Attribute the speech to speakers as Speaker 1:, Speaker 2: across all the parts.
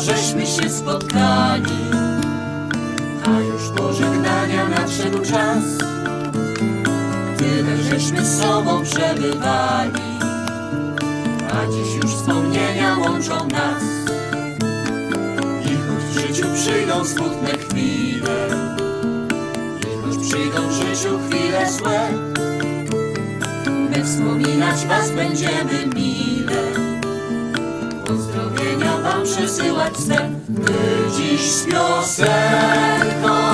Speaker 1: żeśmy się spotkali. A już pożegnania nadszedł czas, tyle żeśmy z sobą przebywali. A dziś już wspomnienia łączą nas. I choć w życiu przyjdą smutne chwile, i choć przyjdą w życiu chwile złe, my wspominać was będziemy mile. Wam przesyłać chcę, my dziś z piosenką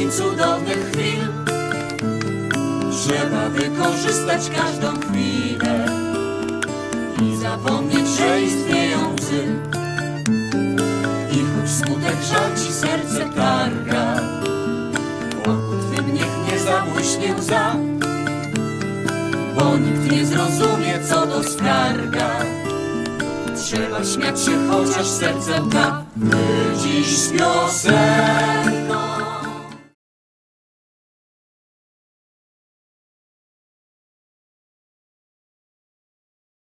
Speaker 1: i cudownych chwil. Trzeba wykorzystać każdą chwilę i zapomnieć, że istnieją łzy. I choć smutek żal ci serce targa, wokół twym niech nie zabłyśnie łza, bo nikt nie zrozumie, co to skarga. Trzeba śmiać się, chociaż serce łka. My dziś z piosenką